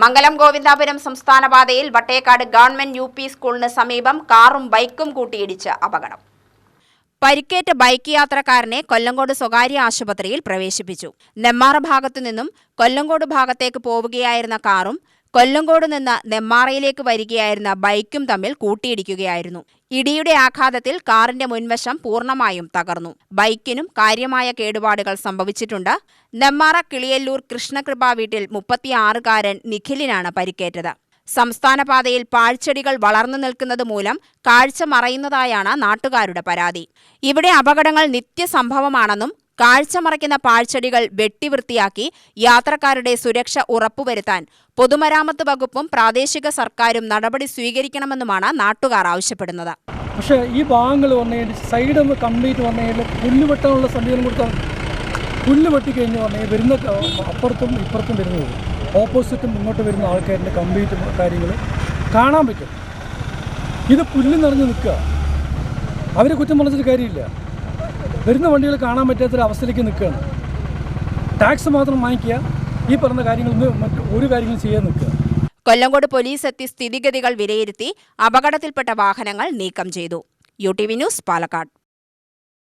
മംഗലം ഗോവിന്ദാപുരം സംസ്ഥാന പാതയിൽ Vattekkad government U സ്കൂളിന് സമീപം കാറും ബൈക്കും കൂട്ടിയിടിച്ച് അപകടം. പരിക്കേറ്റ ബൈക്ക് യാത്രക്കാരനെ കൊല്ലങ്കോട് സ്വകാര്യ ആശുപത്രിയിൽ പ്രവേശിപ്പിച്ചു. നെമ്മാറ ഭാഗത്തു നിന്നും കൊല്ലങ്കോട് ഭാഗത്തേക്ക് പോവുകയായിരുന്ന കാറും കൊല്ലങ്കോട് നിന്ന് നെമ്മാറയിലേക്ക് വരികയായിരുന്ന ബൈക്കും തമ്മിൽ കൂട്ടിയിടിക്കുകയായിരുന്നു. ഇടിയുടെ ആഘാതത്തിൽ കാറിന്റെ മുൻവശം പൂർണമായും തകർന്നു. ബൈക്കിനും കാര്യമായ കേടുപാടുകൾ സംഭവിച്ചിട്ടുണ്ട്. നെമ്മാറ കിളിയല്ലൂർ കൃഷ്ണകൃപ വീട്ടിൽ മുപ്പത്തിയാറുകാരൻ നിഖിലിനാണ് പരിക്കേറ്റത്. സംസ്ഥാന പാതയിൽ പാഴ്ചെടികൾ വളർന്നു നിൽക്കുന്നത് മൂലം കാഴ്ച മറയുന്നതായാണ് നാട്ടുകാരുടെ പരാതി. ഇവിടെ അപകടങ്ങൾ നിത്യസംഭവമാണെന്നും കാഴ്ച മറയ്ക്കുന്ന പാഴ്ചെടികൾ വെട്ടിവൃത്തിയാക്കി യാത്രക്കാരുടെ സുരക്ഷ ഉറപ്പുവരുത്താൻ പൊതുമരാമത്ത് വകുപ്പും പ്രാദേശിക സർക്കാരും നടപടി സ്വീകരിക്കണമെന്നുമാണ് നാട്ടുകാർ ആവശ്യപ്പെടുന്നത്. പക്ഷേ ഈ ഭാഗങ്ങൾ വന്നു കഴിഞ്ഞാൽ സൈഡ് കംപ്ലീറ്റ് വന്നു പുല്ല് വെട്ടാനുള്ള സംവിധാനം കൊടുത്താൽ പുല്ല് വെട്ടിക്കഴിഞ്ഞ് വന്നു വരുന്ന അപ്പുറത്തും ഇപ്പുറത്തും വരുന്നത് ഓപ്പോസിറ്റും ഇങ്ങോട്ട് വരുന്ന ആൾക്കാരുടെ കംപ്ലീറ്റ് കാര്യങ്ങൾ കാണാൻ പറ്റും. ഇത് പുല്ല് നിറഞ്ഞ് നിൽക്കുക. അവരെ കുറ്റം പറഞ്ഞിട്ട് കാര്യമില്ല. വരുന്ന വണ്ടികൾ കാണാൻ പറ്റാത്തൊരവസ്ഥയിലേക്ക് നിൽക്കുകയാണ്. ടാക്സ് മാത്രം വാങ്ങിക്കുക ഈ പറഞ്ഞ കാര്യങ്ങളൊന്നും മറ്റു ഒരു കാര്യങ്ങളും ചെയ്യാൻ നിൽക്കുക. കൊല്ലങ്കോട് പോലീസ് എത്തി സ്ഥിതിഗതികൾ വിലയിരുത്തി അപകടത്തിൽപ്പെട്ട വാഹനങ്ങൾ നീക്കം ചെയ്തു. U T V news Palakkad.